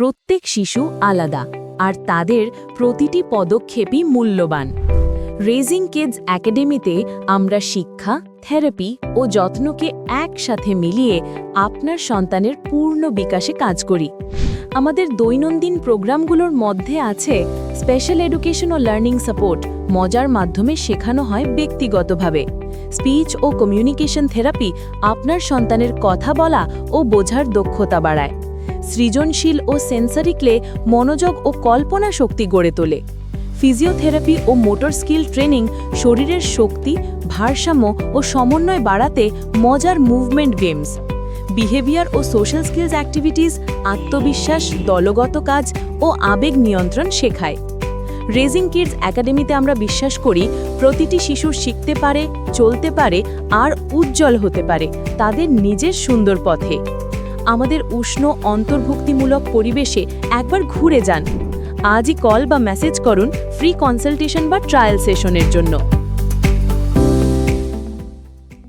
প্রত্যেক শিশু আলাদা, আর তাদের প্রতিটি পদক্ষেপই মূল্যবান। রেজিং কিডস একাডেমিতে আমরা শিক্ষা থেরাপি ও যত্নকে একসাথে মিলিয়ে আপনার সন্তানের পূর্ণ বিকাশে কাজ করি। আমাদের দৈনন্দিন প্রোগ্রামগুলোর মধ্যে আছে স্পেশাল এডুকেশন ও লার্নিং সাপোর্ট মজার মাধ্যমে শেখানো হয় ব্যক্তিগতভাবে। স্পিচ ও কমিউনিকেশন থেরাপি আপনার সন্তানের কথা বলা ও বোঝার দক্ষতা বাড়ায়। সৃজনশীল ও সেন্সারি ক্লে মনোযোগ ও কল্পনা শক্তি গড়ে তোলে। ফিজিওথেরাপি ও মোটর স্কিল ট্রেনিং শরীরের শক্তি, ভারসাম্য ও সমন্বয় বাড়াতে মজার মুভমেন্ট গেমস বিহেভিয়ার ও সোশ্যাল স্কিলস অ্যাক্টিভিটিস আত্মবিশ্বাস, দলগত কাজ ও আবেগ নিয়ন্ত্রণ শেখায়। রেজিং কিডস একাডেমিতে আমরা বিশ্বাস করি, প্রতিটি শিশু শিখতে পারে, চলতে পারে, আর উজ্জ্বল হতে পারে, তাদের নিজের সুন্দর পথে। আমাদের উষ্ণ অন্তর্ভুক্তিমূলক পরিবেশে একবার ঘুরে যান। আজই কল বা মেসেজ করুন ফ্রি কনসালটেশন বা ট্রায়াল সেশনের জন্য।